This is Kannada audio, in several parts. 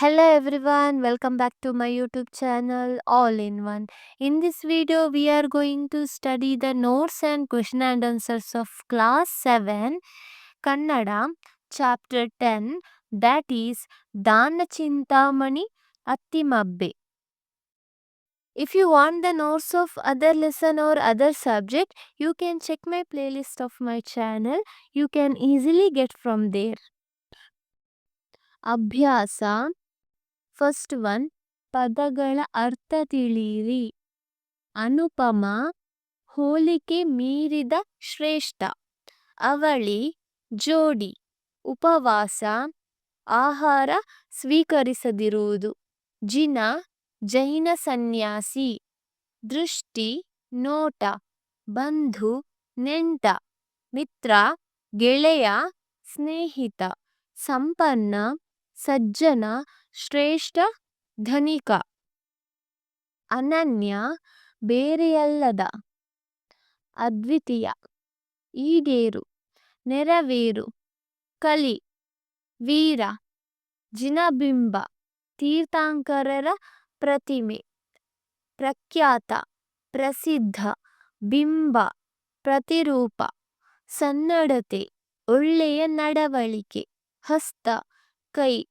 Hello everyone, welcome back to my YouTube channel All in One. In this video, we are going to study the notes and question and answers of class 7 Kannada, chapter 10, that is Dana Chintamani Attimabbe. If you want the notes of other lesson or other subject, you can check my playlist of my channel. You can easily get from there. ಅಭ್ಯಾಸ first one ಪದಗಳ ಅರ್ಥ ತಿಳಿಯಿರಿ. ಅನುಪಮ, ಹೋಲಿಕೆ ಮೀರಿದ ಶ್ರೇಷ್ಠ. ಅವಳಿ, ಜೋಡಿ. ಉಪವಾಸ, ಆಹಾರ ಸ್ವೀಕರಿಸದಿರುವುದು. ಜಿನ, ಜೈನ ಸನ್ಯಾಸಿ. ದೃಷ್ಟಿ, ನೋಟ. ಬಂಧು, ನೆಂಟ. ಮಿತ್ರ, ಗೆಳೆಯ, ಸ್ನೇಹಿತ. ಸಂಪನ್ನ ಸಜ್ಜನ ಶ್ರೇಷ್ಠ ಧನಿಕ. ಅನನ್ಯ ಬೇರೆಯಲ್ಲದ. ಅದ್ವಿತೀಯ ಈಡೇರು ನೆರವೇರು ಕಲಿ ವೀರ ಜಿನಬಿಂಬ ತೀರ್ಥಾಂಕರರ ಪ್ರತಿಮೆ. ಪ್ರಖ್ಯಾತ ಪ್ರಸಿದ್ಧ ಬಿಂಬ ಪ್ರತಿರೂಪ ಸನ್ನಡತೆ ಒಳ್ಳೆಯ ನಡವಳಿಕೆ ಹಸ್ತ ಕೈ,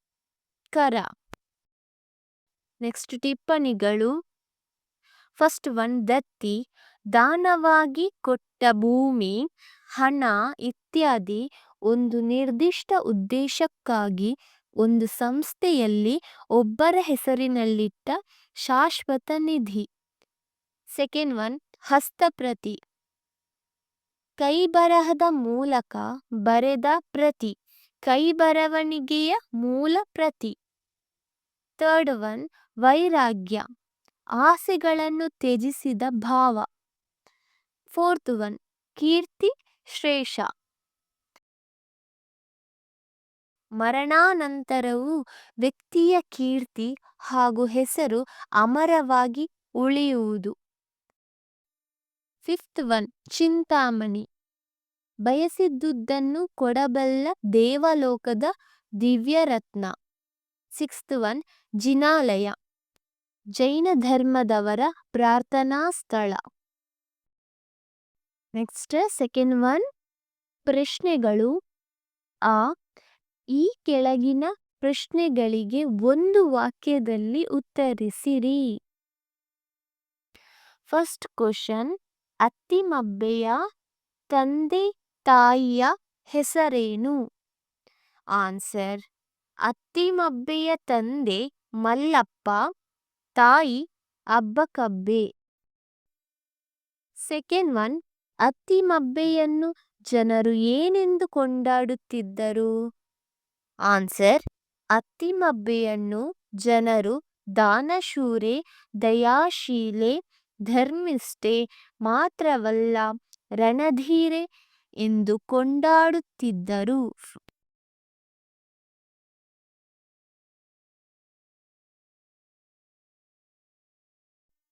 ಕರ. ನೆಕ್ಸ್ಟ್ ಟಿಪ್ಪಣಿಗಳು. ಫಸ್ಟ್ ಒನ್ ದತ್ತಿ. ದಾನವಾಗಿ ಕೊಟ್ಟ ಭೂಮಿ, ಹಣ ಇತ್ಯಾದಿ ಒಂದು ನಿರ್ದಿಷ್ಟ ಉದ್ದೇಶಕ್ಕಾಗಿ ಒಂದು ಸಂಸ್ಥೆಯಲ್ಲಿ ಒಬ್ಬರ ಹೆಸರಿನಲ್ಲಿಟ್ಟ ಶಾಶ್ವತ ನಿಧಿ. Second one ಹಸ್ತಪ್ರತಿ. ಕೈಬರಹದ ಮೂಲಕ ಬರೆದ ಪ್ರತಿ. ಕೈ ಬರವಣಿಗೆಯ ಮೂಲ ಪ್ರತಿ. ಥರ್ಡ್ ಒನ್, ವೈರಾಗ್ಯ, ಆಸೆಗಳನ್ನು ತ್ಯಜಿಸಿದ ಭಾವ. ಫೋರ್ತ್ ಒನ್, ಕೀರ್ತಿ, ಶ್ರೇಷ. ಮರಣಾನಂತರವೂ ವ್ಯಕ್ತಿಯ ಕೀರ್ತಿ ಹಾಗೂ ಹೆಸರು ಅಮರವಾಗಿ ಉಳಿಯುವುದು. ಫಿಫ್ತ್ ಒನ್, ಚಿಂತಾಮಣಿ. ಬಯಸಿದ್ದುದನ್ನು ಕೊಡಬಲ್ಲ ದೇವಲೋಕದ ದಿವ್ಯರತ್ನ. Sixth one, ಜಿನಾಲಯ. ಜೈನ ಧರ್ಮದವರ ಪ್ರಾರ್ಥನಾ ಸ್ಥಳ. ನೆಕ್ಸ್ಟ್, ಸೆಕೆಂಡ್ ಒನ್, ಪ್ರಶ್ನೆಗಳು. ಆ, ಈ ಕೆಳಗಿನ ಪ್ರಶ್ನೆಗಳಿಗೆ ಒಂದು ವಾಕ್ಯದಲ್ಲಿ ಉತ್ತರಿಸಿರಿ. ಫಸ್ಟ್ ಕ್ವಶನ್, ಅತ್ತಿಮಬ್ಬೆಯ ತಂದೆ ತಾಯಿಯ ಹೆಸರೇನು? ಆನ್ಸರ್, ಅತ್ತಿಮಬ್ಬೆಯ ತಂದೆ ಮಲ್ಲಪ್ಪ, ತಾಯಿ ಅಬ್ಬಕಬ್ಬೆ. ಸೆಕೆಂಡ್ ಒನ್, ಅತ್ತಿಮಬ್ಬೆಯನ್ನು ಜನರು ಏನೆಂದು ಕೊಂಡಾಡುತ್ತಿದ್ದರು? ಆನ್ಸರ್, ಅತ್ತಿಮಬ್ಬೆಯನ್ನು ಜನರು ದಾನಶೂರೆ, ದಯಾಶೀಲೆ, ಧರ್ಮಿಷ್ಠೆ ಮಾತ್ರವಲ್ಲ, ರಣಧೀರೆ ಎಂದು ಕೊಂಡಾಡುತ್ತಿದ್ದರು.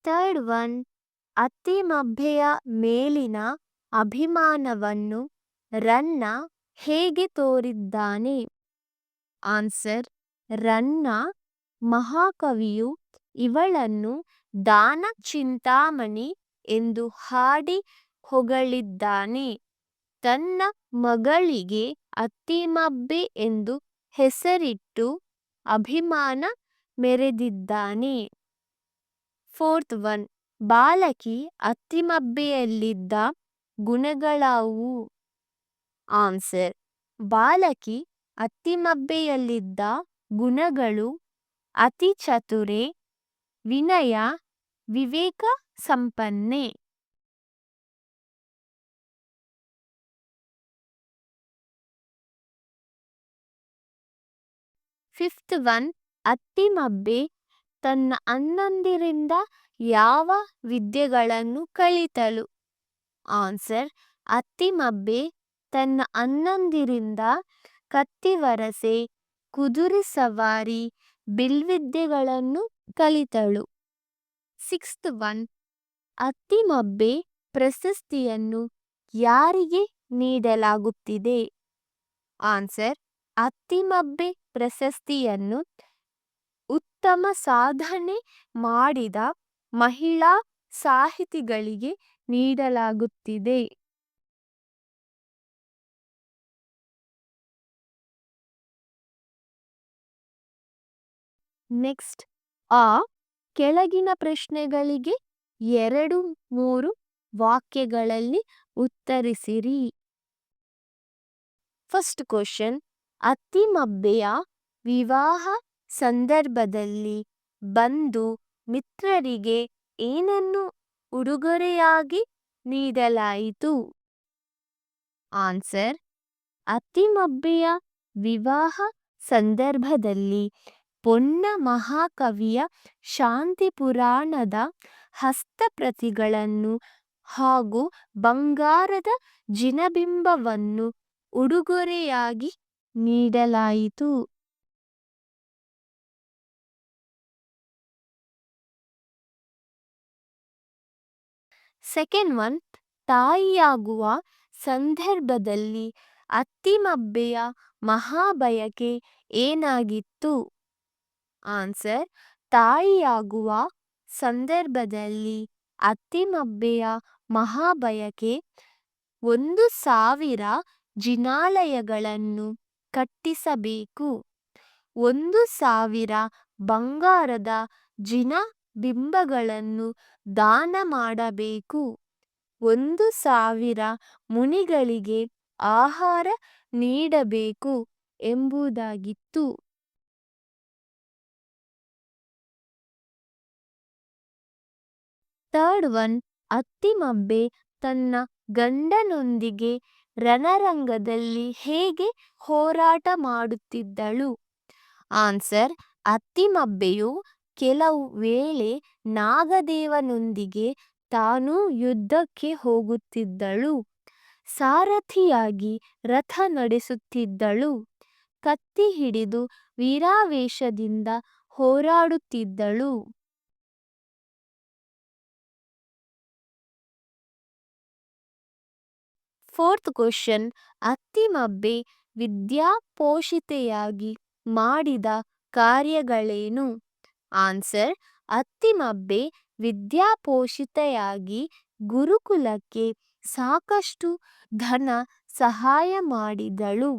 ಥರ್ಡ್ ಒನ್ ಅತ್ತಿಮಬ್ಬೆಯ ಮೇಲಿನ ಅಭಿಮಾನವನ್ನು ರನ್ನ ಹೇಗೆ ತೋರಿದ್ದಾನೆ? ಆನ್ಸರ್, ರನ್ನ ಮಹಾಕವಿಯು ಇವಳನ್ನು ದಾನ ಚಿಂತಾಮಣಿ ಎಂದು ಹಾಡಿ ಹೊಗಳಿದ್ದಾನೆ. ತನ್ನ ಮಗಳಿಗೆ ಅತ್ತಿಮಬ್ಬೆ ಎಂದು ಹೆಸರಿಟ್ಟು ಅಭಿಮಾನ ಮೆರೆದಿದ್ದಾನೆ. Fourth one. ಬಾಲಕಿ ಅತ್ತಿಮಬ್ಬೆಯಲ್ಲಿದ್ದ ಗುಣಗಳಾವು? ಆನ್ಸರ್. ಬಾಲಕಿ ಅತ್ತಿಮಬ್ಬೆಯಲ್ಲಿದ್ದ ಗುಣಗಳು ಅತಿ ಚತುರೆ ವಿನಯ, ವಿವೇಕ ಸಂಪನ್ನೆ. ಫಿಫ್ತ್ ಒನ್ ಅತ್ತಿಮಬ್ಬೆ ತನ್ನ ಅಣ್ಣಂದಿರಿಂದ ಯಾವ ವಿದ್ಯೆಗಳನ್ನು ಕಲಿತಳು? ಆನ್ಸರ್ ಅತ್ತಿಮಬ್ಬೆ ತನ್ನ ಅಣ್ಣಂದಿರಿಂದ ಕತ್ತಿವರಸೆ ಕುದುರೆ ಸವಾರಿ, ಬಿಲ್ವಿದ್ಯೆಗಳನ್ನು ಕಲಿತಳು. ಸಿಕ್ಸ್ತ್ ಒನ್ ಅತ್ತಿಮಬ್ಬೆ ಪ್ರಶಸ್ತಿಯನ್ನು ಯಾರಿಗೆ ನೀಡಲಾಗುತ್ತಿದೆ? ಆನ್ಸರ್ ಅತ್ತಿಮಬ್ಬೆ ಪ್ರಶಸ್ತಿಯನ್ನು ಉತ್ತಮ ಸಾಧನೆ ಮಾಡಿದ ಮಹಿಳಾ ಸಾಹಿತಿಗಳಿಗೆ ನೀಡಲಾಗುತ್ತಿದೆ. ನೆಕ್ಸ್ಟ್, ಆ ಕೆಳಗಿನ ಪ್ರಶ್ನೆಗಳಿಗೆ ಎರಡು ಮೂರು ವಾಕ್ಯಗಳಲ್ಲಿ ಉತ್ತರಿಸಿರಿ. ಫಸ್ಟ್ ಕ್ವಶನ್ ಅತ್ತಿಮಬ್ಬೆಯ ವಿವಾಹ ಸಂದರ್ಭದಲ್ಲಿ ಬಂಧು ಮಿತ್ರರಿಗೆ ಏನನ್ನು ಉಡುಗೊರೆಯಾಗಿ ನೀಡಲಾಯಿತು? ಆನ್ಸರ್ ಅತ್ತಿಮಬ್ಬೆಯ ವಿವಾಹ ಸಂದರ್ಭದಲ್ಲಿ ಪೊನ್ನ ಮಹಾಕವಿಯ ಶಾಂತಿ ಪುರಾಣದ ಹಸ್ತಪ್ರತಿಗಳನ್ನು ಹಾಗೂ ಬಂಗಾರದ ಜಿನಬಿಂಬವನ್ನು ಉಡುಗೊರೆಯಾಗಿ ನೀಡಲಾಯಿತು. ಸೆಕೆಂಡ್ ಒನ್, ತಾಯಿಯಾಗುವ ಸಂದರ್ಭದಲ್ಲಿ ಅತ್ತಿಮಬ್ಬೆಯ ಮಹಾಬಯಕೆ ಏನಾಗಿತ್ತು? ಆನ್ಸರ್, ತಾಯಿಯಾಗುವ ಸಂದರ್ಭದಲ್ಲಿ ಅತ್ತಿಮಬ್ಬೆಯ ಮಹಾಬಯಕೆ ಒಂದು ಸಾವಿರ ಜಿನಾಲಯಗಳನ್ನು ಕಟ್ಟಿಸಬೇಕು. ಒಂದು ಸಾವಿರ ಬಂಗಾರದ ಜಿನ ಬಿಂಬಗಳನ್ನು ದಾನ ಮಾಡಬೇಕು. ಒಂದು ಸಾವಿರ ಮುನಿಗಳಿಗೆ ಆಹಾರ ನೀಡಬೇಕು ಎಂಬುದಾಗಿತ್ತು. ಥರ್ಡ್ ಒನ್ ಅತ್ತಿಮಬ್ಬೆ ತನ್ನ ಗಂಡನೊಂದಿಗೆ ರಣರಂಗದಲ್ಲಿ ಹೇಗೆ ಹೋರಾಟ ಮಾಡುತ್ತಿದ್ದಳು? ಆನ್ಸರ್ ಅತ್ತಿಮಬ್ಬೆಯು ಕೆಲವು ವೇಳೆ ನಾಗದೇವನೊಂದಿಗೆ ತಾನು ಯುದ್ಧಕ್ಕೆ ಹೋಗುತ್ತಿದ್ದಳು. ಸಾರಥಿಯಾಗಿ ರಥ ನಡೆಸುತ್ತಿದ್ದಳು. ಕತ್ತಿ ಹಿಡಿದು ವೀರಾವೇಶದಿಂದ ಹೋರಾಡುತ್ತಿದ್ದಳು. ಫೋರ್ತ್ ಕ್ವಶನ್ ಅತ್ತಿಮಬ್ಬೆ ವಿದ್ಯಾಪೋಷಿತೆಯಾಗಿ ಮಾಡಿದ ಕಾರ್ಯಗಳೇನು? ಆನ್ಸರ್ ಅತ್ತಿಮಬ್ಬೆ ವಿದ್ಯಾಪೋಷಿತೆಯಾಗಿ ಗುರುಕುಲಕ್ಕೆ ಸಾಕಷ್ಟು ಧನ ಸಹಾಯ ಮಾಡಿದಳು.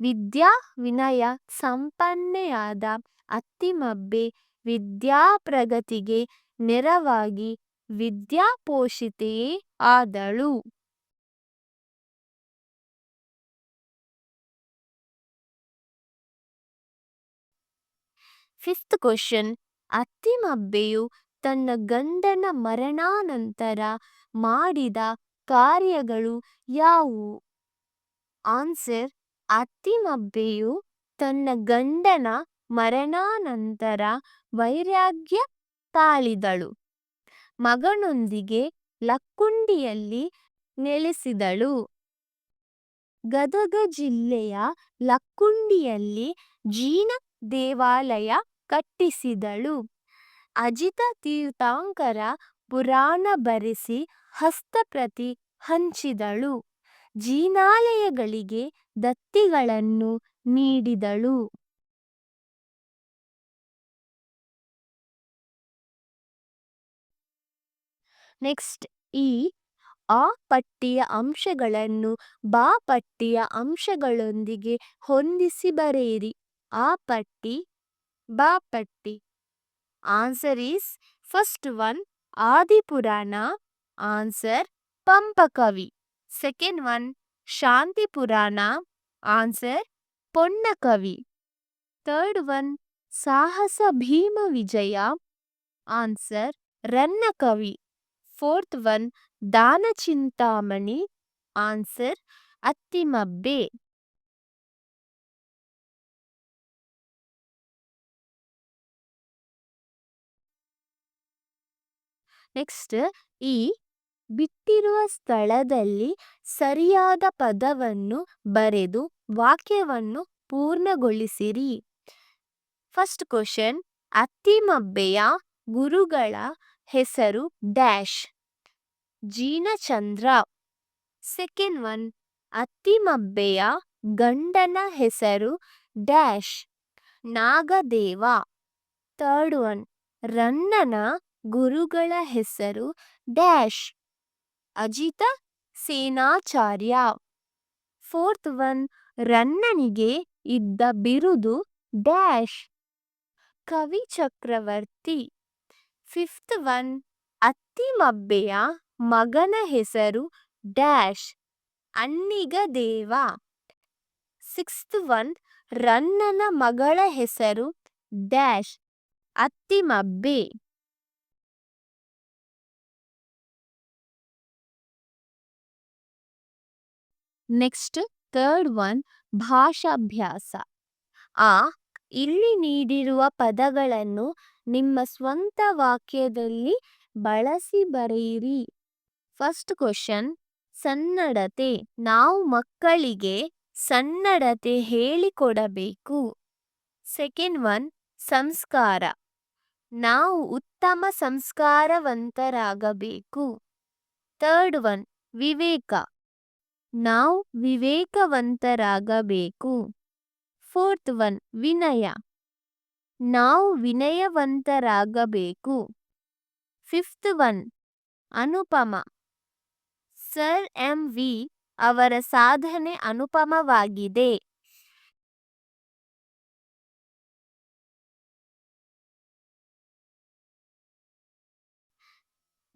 ವಿದ್ಯಾ ವಿನಯ ಸಂಪನ್ನೆಯಾದ ಅತ್ತಿಮಬ್ಬೆ ವಿದ್ಯಾಪ್ರಗತಿಗೆ ನೆರವಾಗಿ ವಿದ್ಯಾಪೋಷಿತೆಯೇ ಆದಳು. ಫಿಫ್ತ್ ಕ್ವಶನ್ ಅತ್ತಿಮಬ್ಬೆಯು ತನ್ನ ಗಂಡನ ಮರಣಾನಂತರ ಮಾಡಿದ ಕಾರ್ಯಗಳು ಯಾವುವು? ಆನ್ಸರ್ ಅತ್ತಿಮಬ್ಬೆಯು ತನ್ನ ಗಂಡನ ಮರಣಾನಂತರ ವೈರಾಗ್ಯ ತಾಳಿದಳು. ಮಗನೊಂದಿಗೆ ಲಕ್ಕುಂಡಿಯಲ್ಲಿ ನೆಲೆಸಿದಳು. ಗದಗ ಜಿಲ್ಲೆಯ ಲಕ್ಕುಂಡಿಯಲ್ಲಿ ಜೀನ ದೇವಾಲಯ ಕಟ್ಟಿಸಿದಳು. ಅಜಿತ ತೀರ್ಥಾಂಕರ ಪುರಾಣ ಬರೆಸಿ ಹಸ್ತಪ್ರತಿ ಹಂಚಿದಳು. ಜಿನಾಲಯಗಳಿಗೆ ದತ್ತಿಗಳನ್ನು ನೀಡಿದಳು. ನೆಕ್ಸ್ಟ್ ಈ ಆ ಪಟ್ಟಿಯ ಅಂಶಗಳನ್ನು ಬಾ ಪಟ್ಟಿಯ ಅಂಶಗಳೊಂದಿಗೆ ಹೊಂದಿಸಿ ಬರೆಯಿರಿ. ಆ ಪಟ್ಟಿ ಬಾ ಪಟ್ಟಿ answer is first one Adipurana answer Pampakavi second one Shanti Purana answer Ponnakavi third one Sahasa Bhima Vijaya answer Rannakavi fourth one Dana Chintamani answer Attimabbe next ಈ ಬಿಟ್ಟಿರುವ ಸ್ಥಳದಲ್ಲಿ ಸರಿಯಾದ ಪದವನ್ನು ಬರೆದು ವಾಕ್ಯವನ್ನು ಪೂರ್ಣಗೊಳಿಸಿರಿ. ಫಸ್ಟ್ ಕ್ವಶನ್ ಅತ್ತಿಮಬ್ಬೆಯ ಗುರುಗಳ ಹೆಸರು ಡ್ಯಾಶ್ ಜೀನಚಂದ್ರ. ಸೆಕೆಂಡ್ ಒನ್ ಅತ್ತಿಮಬ್ಬೆಯ ಗಂಡನ ಹೆಸರು ಡ್ಯಾಶ್ ನಾಗದೇವ. ಥರ್ಡ್ ಒನ್ ರನ್ನನ ಗುರುಗಳ ಹೆಸರು dash. Ajitha Senacharya. Fourth one ರನ್ನನಿಗೆ ಇದ್ದ ಬಿರುದು ಡ್ಯಾಶ್. ಕವಿ ಚಕ್ರವರ್ತಿ. ಫಿಫ್ತ್ ಒನ್ ಅತ್ತಿಮಬ್ಬೆಯ ಮಗನ ಹೆಸರು ಡ್ಯಾಶ್. ಅನ್ನಿಗ ದೇವ. ಸಿಕ್ಸ್ತ್ ಒನ್ ರನ್ನನ ಮಗಳ ಹೆಸರು dash. Attimabbe. Next third one ಭಾಷಾಭ್ಯಾಸ. ಆ, ಇಲ್ಲಿ ನೀಡಿರುವ ಪದಗಳನ್ನು ನಿಮ್ಮ ಸ್ವಂತ ವಾಕ್ಯದಲ್ಲಿ ಬಳಸಿ ಬರೆಯಿರಿ. ಫಸ್ಟ್ ಕ್ವಶನ್ ಸನ್ನಡತೆ. ನಾವು ಮಕ್ಕಳಿಗೆ ಸನ್ನಡತೆ ಹೇಳಿಕೊಡಬೇಕು. ಸೆಕೆಂಡ್ ಒನ್ ಸಂಸ್ಕಾರ. ನಾವು ಉತ್ತಮ ಸಂಸ್ಕಾರವಂತರಾಗಬೇಕು. ಥರ್ಡ್ ಒನ್ ವಿವೇಕ. ನಾವು ವಿವೇಕವಂತರಾಗಬೇಕು. ಫೋರ್ತ್ ಒನ್, ವಿನಯ. ನಾವು ವಿನಯವಂತರಾಗಬೇಕು. ಫಿಫ್ತ್ ಒನ್, ಅನುಪಮ. ಸರ್ ಎಂ ವಿ ಅವರ ಸಾಧನೆ ಅನುಪಮವಾಗಿದೆ.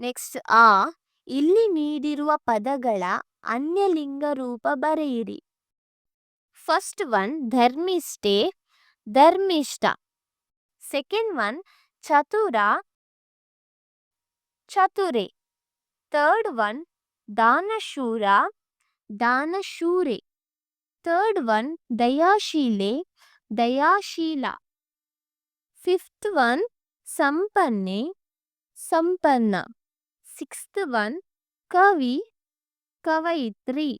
ನೆಕ್ಸ್ಟ್ ಆ, ಇಲ್ಲಿ ನೀಡಿರುವ ಪದಗಳ ಅನ್ಯಲಿಂಗ ರೂಪ ಬರೆಯಿರಿ ಫಸ್ಟ್ ಒನ್ ಧರ್ಮಿಷ್ಠೆ ಧರ್ಮಿಷ್ಠ ಸೆಕೆಂಡ್ ಒನ್ ಚತುರ ಚತುರೆ ಥರ್ಡ್ ಒನ್ ದಾನಶೂರ ದಾನಶೂರೆ ಥರ್ಡ್ ಒನ್ ದಯಾಶೀಲೆ ದಯಾಶೀಲ ಫಿಫ್ತ್ ಒನ್ ಸಂಪನ್ನೆ ಸಂಪನ್ನ ಸಿಕ್ಸ್ತ್ ಒನ್ ಕವಿ ಕವಯಿತ್ರಿ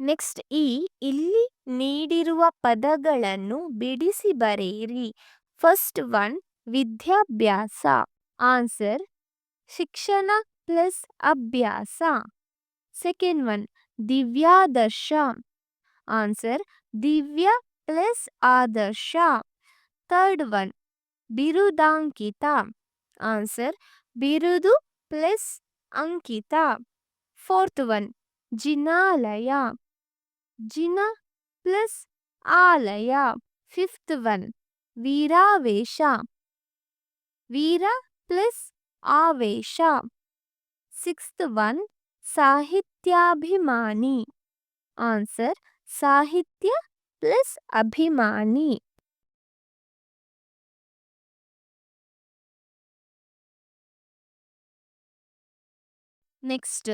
ನೆಕ್ಸ್ಟ್ ಈ ಇಲ್ಲಿ ನೀಡಿರುವ ಪದಗಳನ್ನು ಬಿಡಿಸಿ ಬರೆಯಿರಿ. ಫಸ್ಟ್ ಒನ್ ವಿದ್ಯಾಭ್ಯಾಸ. ಆನ್ಸರ್ ಶಿಕ್ಷಣ ಪ್ಲಸ್ ಅಭ್ಯಾಸ. ಸೆಕೆಂಡ್ ಒನ್ ದಿವ್ಯಾದರ್ಶ. ಆನ್ಸರ್ ದಿವ್ಯ ಪ್ಲಸ್ ಆದರ್ಶ. ಥರ್ಡ್ ಒನ್ ಬಿರುದಾಂಕಿತ ಆನ್ಸರ್ ಬಿರುದು ಪ್ಲಸ್ ಅಂಕಿತ ಫೋರ್ತ್ ಒನ್ ಜಿನಾಲಯ ಜಿನ ಪ್ಲಸ್ ಆಲಯ ಫಿಫ್ತ್ ಒನ್ ವೀರಾವೇಶ ವೀರ ಪ್ಲಸ್ ಆವೇಶ ಸಿಕ್ಸ್ತ್ ಒನ್ ಸಾಹಿತ್ಯಾಭಿಮಾನಿ ಆನ್ಸರ್ ಸಾಹಿತ್ಯ ಪ್ಲಸ್ ಅಭಿಮಾನಿ ನೆಕ್ಸ್ಟ್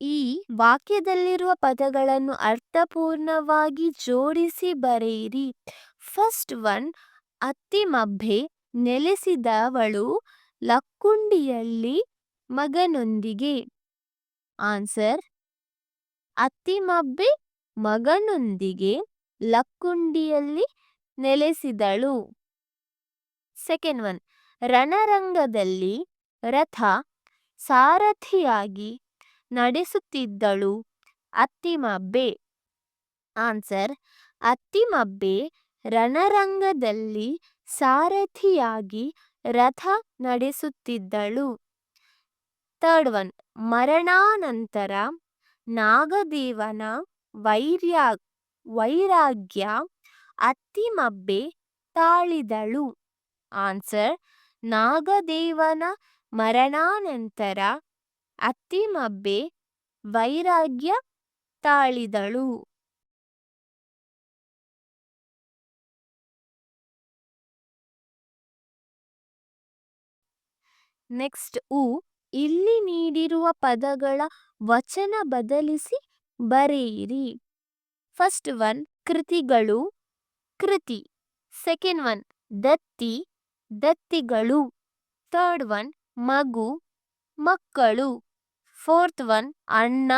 ಈ ವಾಕ್ಯದಲ್ಲಿರುವ ಪದಗಳನ್ನು ಅರ್ಥಪೂರ್ಣವಾಗಿ ಜೋಡಿಸಿ ಬರೆಯಿರಿ. ಫಸ್ಟ್ ಒನ್ ಅತ್ತಿಮಬ್ಬೆ ನೆಲೆಸಿದವಳು ಲಕ್ಕುಂಡಿಯಲ್ಲಿ ಮಗನೊಂದಿಗೆ. ಆನ್ಸರ್ ಅತ್ತಿಮಬ್ಬೆ ಮಗನೊಂದಿಗೆ ಲಕ್ಕುಂಡಿಯಲ್ಲಿ ನೆಲೆಸಿದಳು. ಸೆಕೆಂಡ್ ಒನ್, ರಣರಂಗದಲ್ಲಿ ರಥ ಸಾರಥಿಯಾಗಿ ನಡೆಸುತ್ತಿದ್ದಳು ಅತ್ತಿಮಬ್ಬೆ ಆನ್ಸರ್ ಅತ್ತಿಮಬ್ಬೆ ರಣರಂಗದಲ್ಲಿ ಸಾರಥಿಯಾಗಿ ರಥ ನಡೆಸುತ್ತಿದ್ದಳು. ಥರ್ಡ್ ಒನ್, ಮರಣಾನಂತರ ನಾಗದೇವನ ವೈರ್ಯ, ವೈರಾಗ್ಯ ಅತ್ತಿಮಬ್ಬೆ ತಾಳಿದಳು. ಆನ್ಸರ್, ನಾಗದೇವನ ಮರಣಾನಂತರ ಅತ್ತಿಮಬ್ಬೆ ವೈರಾಗ್ಯ ತಾಳಿದಳು. ನೆಕ್ಸ್ಟ್ ಉ, ಇಲ್ಲಿ ನೀಡಿರುವ ಪದಗಳ ವಚನ ಬದಲಿಸಿ ಬರೆಯಿರಿ. ಫಸ್ಟ್ ಒನ್, ಕೃತಿಗಳು. ಕೃತಿ. ಸೆಕೆಂಡ್ ಒನ್, ದತ್ತಿ. ದತ್ತಿಗಳು. ಥರ್ಡ್ ಒನ್ ಮಗು, ಮಕ್ಕಳು. ಫೋರ್ತ್ ಒನ್, ಅಣ್ಣ.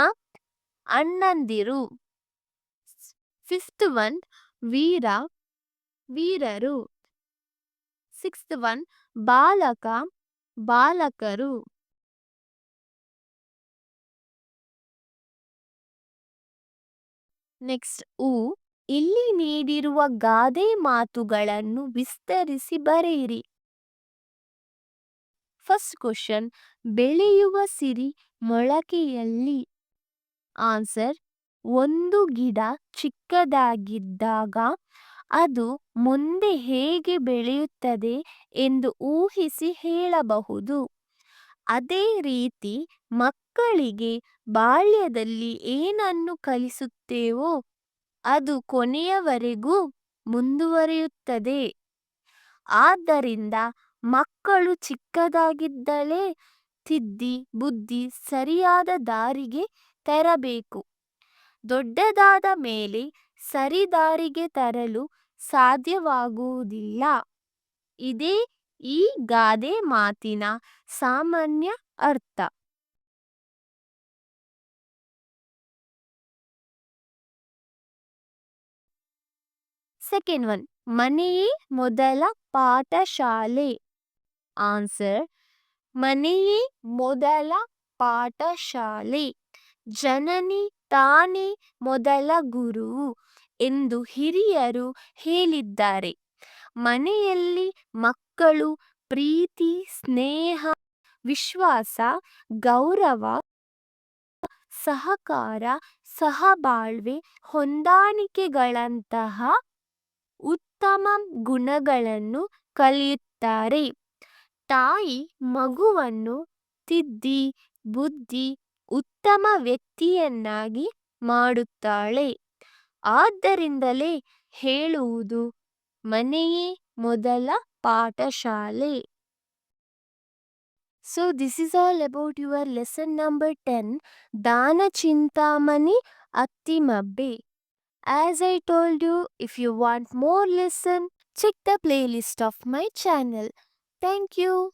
ಅಣ್ಣಂದಿರು. ಫಿಫ್ತ್ ಒನ್, ವೀರ. ವೀರರು. ಸಿಕ್ಸ್ತ್ ಒನ್, ಬಾಲಕ. ಬಾಲಕರು. ನೆಕ್ಸ್ಟ್, ಉ. ಇಲ್ಲಿ ನೀಡಿರುವ ಗಾದೆ ಮಾತುಗಳನ್ನು ವಿಸ್ತರಿಸಿ ಬರೆಯಿರಿ. ಫಸ್ಟ್ ಕ್ವಶನ್ ಬೆಳೆಯುವ ಸಿರಿ ಮೊಳಕೆಯಲ್ಲಿ? ಆನ್ಸರ್ ಒಂದು ಗಿಡ ಚಿಕ್ಕದಾಗಿದ್ದಾಗ ಅದು ಮುಂದೆ ಹೇಗೆ ಬೆಳೆಯುತ್ತದೆ ಎಂದು ಊಹಿಸಿ ಹೇಳಬಹುದು. ಅದೇ ರೀತಿ ಮಕ್ಕಳಿಗೆ ಬಾಲ್ಯದಲ್ಲಿ ಏನನ್ನು ಕಲಿಸುತ್ತೇವೋ, ಅದು ಕೊನೆಯವರೆಗೂ ಮುಂದುವರಿಯುತ್ತದೆ. ಆದ್ದರಿಂದ ಮಕ್ಕಳು ಚಿಕ್ಕದಾಗಿದ್ದಲೇ ತಿದ್ದಿ ಬುದ್ಧಿ ಸರಿಯಾದ ದಾರಿಗೆ ತರಬೇಕು. ದೊಡ್ಡದಾದ ಮೇಲೆ ಸರಿದಾರಿಗೆ ತರಲು ಸಾಧ್ಯವಾಗುವುದಿಲ್ಲ. ಇದೇ ಈ ಗಾದೆ ಮಾತಿನ ಸಾಮಾನ್ಯ ಅರ್ಥ. ಸೆಕೆಂಡ್ ಒನ್ ಮನೆಯೇ ಮೊದಲ ಪಾಠಶಾಲೆ. ಆನ್ಸರ್ ಮನೆಯೇ ಮೊದಲ ಪಾಠಶಾಲೆ. ಜನನಿ ತಾನೇ ಮೊದಲ ಗುರು ಎಂದು ಹಿರಿಯರು ಹೇಳಿದ್ದಾರೆ. ಮನೆಯಲ್ಲಿ ಮಕ್ಕಳು ಪ್ರೀತಿ, ಸ್ನೇಹ, ವಿಶ್ವಾಸ, ಗೌರವ, ಸಹಕಾರ, ಸಹಬಾಳ್ವೆ ಹೊಂದಾಣಿಕೆಗಳಂತಹ ಉತ್ತಮ ಗುಣಗಳನ್ನು ಕಲಿಯುತ್ತಾರೆ. ತಾಯಿ ಮಗುವನ್ನು ತಿದ್ದಿ ಬುದ್ಧಿ ಉತ್ತಮ ವ್ಯಕ್ತಿಯನ್ನಾಗಿ ಮಾಡುತ್ತಾಳೆ. ಆದ್ದರಿಂದಲೇ ಹೇಳುವುದು ಮನೆಯೇ ಮೊದಲ ಪಾಠಶಾಲೆ. So this is all about your lesson number ten Dana Chintamani Attimabbe as I told you if you want more lesson check the playlist of my Thank you.